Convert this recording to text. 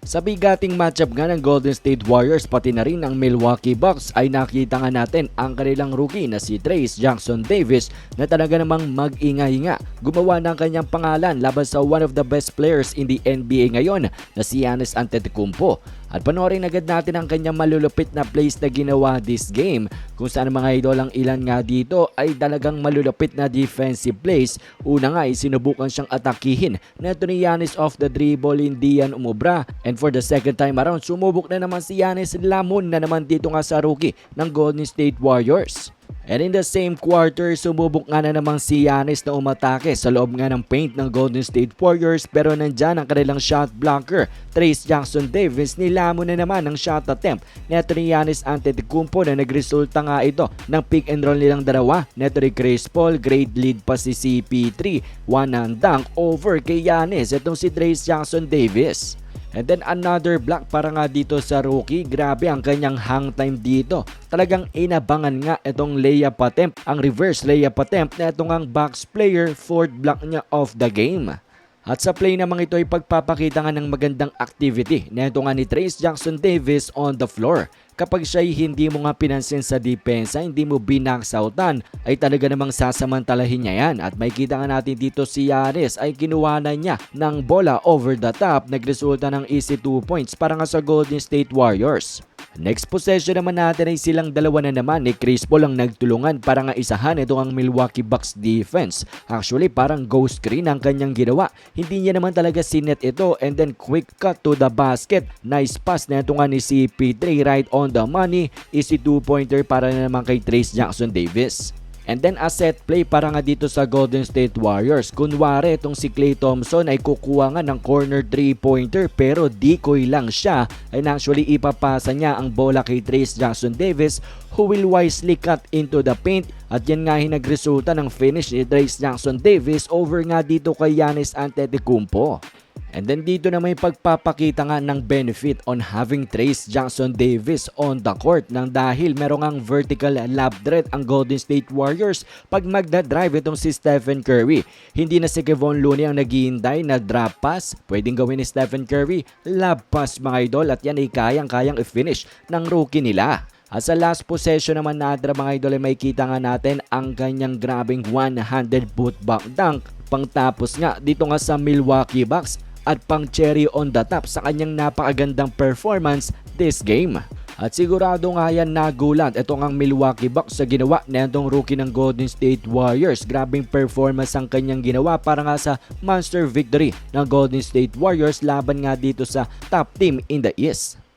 Sa bigating matchup nga ng Golden State Warriors pati na rin ng Milwaukee Bucks ay nakita nga natin ang kanilang rookie na si Trace Jackson Davis na talaga namang mag-inga-inga. Gumawa ng kanyang pangalan laban sa one of the best players in the NBA ngayon na si Giannis Antetokounmpo. At panoorin agad natin ang kanyang malulupit na plays na ginawa this game kung saan mga idol ang ilan nga dito ay talagang malulupit na defensive plays. Una nga ay sinubukan siyang atakihin na ito ni Giannis off the dribble hindi yan umubra. And for the second time around sumubok na naman si Giannis Lamon na naman dito nga sa rookie ng Golden State Warriors. And in the same quarter, sumubok nga na namang si Giannis na umatake sa loob nga ng paint ng Golden State Warriors pero nandyan ang kanilang shot blocker. Trace Jackson Davis nilamon na naman ang shot attempt neto ni Giannis Antetokounmpo na nagresulta nga ito ng pick and roll nilang dalawa. Neto ni Chris Paul, great lead pa si CP3. One and dunk over kay Giannis. Itong si Trace Jackson Davis. And then another block para nga dito sa rookie. Grabe ang kanyang hang time dito. Talagang inabangan nga itong layup attempt. Ang reverse layup attempt na itong ang box player fourth block niya of the game. At sa play namang ito ay pagpapakita nga ng magandang activity na ito nga ni Trace Jackson Davis on the floor. Kapag siya ay hindi mo nga pinansin sa depensa, hindi mo binaksautan, ay talaga namang sasamantalahin niya yan. At may kita nga natin dito si Yaris ay kinuha niya ng bola over the top, nagresulta ng easy 2 points para nga sa Golden State Warriors. Next possession naman natin ay silang dalawa na naman ni Chris Paul ang nagtulungan para nga isahan ito ang Milwaukee Bucks defense. Actually parang ghost screen ang kanyang ginawa. Hindi niya naman talaga sinet ito and then quick cut to the basket. Nice pass na ito nga ni CP3 right on the money. Easy 2-pointer para na naman kay Trace Jackson Davis. And then a set play para nga dito sa Golden State Warriors. Kunwari itong si Klay Thompson ay kukuha nga ng corner 3-pointer pero decoy lang siya and actually ipapasa niya ang bola kay Trace Jackson Davis who will wisely cut into the paint at yan nga hinagresulta ng finish ni Trace Jackson Davis over nga dito kay Giannis Antetokounmpo. And then dito na may pagpapakita nga ng benefit on having Trace Jackson Davis on the court nang dahil merong ang vertical lab threat ang Golden State Warriors pag magda-drive itong si Stephen Curry. Hindi na si Kevon Looney ang naghihintay na drop pass. Pwedeng gawin ni Stephen Curry lab pass mga idol at yan ay kayang-kayang i-finish ng rookie nila. At sa last possession naman natin mga idol ay makikita nga natin ang kanyang grabing one-handed putback dunk pangtapos nga dito nga sa Milwaukee Bucks at pang cherry on the top sa kanyang napakagandang performance this game. At sigurado nga yan nagulat itong ang Milwaukee Bucks sa ginawa na itong rookie ng Golden State Warriors. Grabing performance ang kanyang ginawa para nga sa monster victory ng Golden State Warriors laban nga dito sa top team in the East.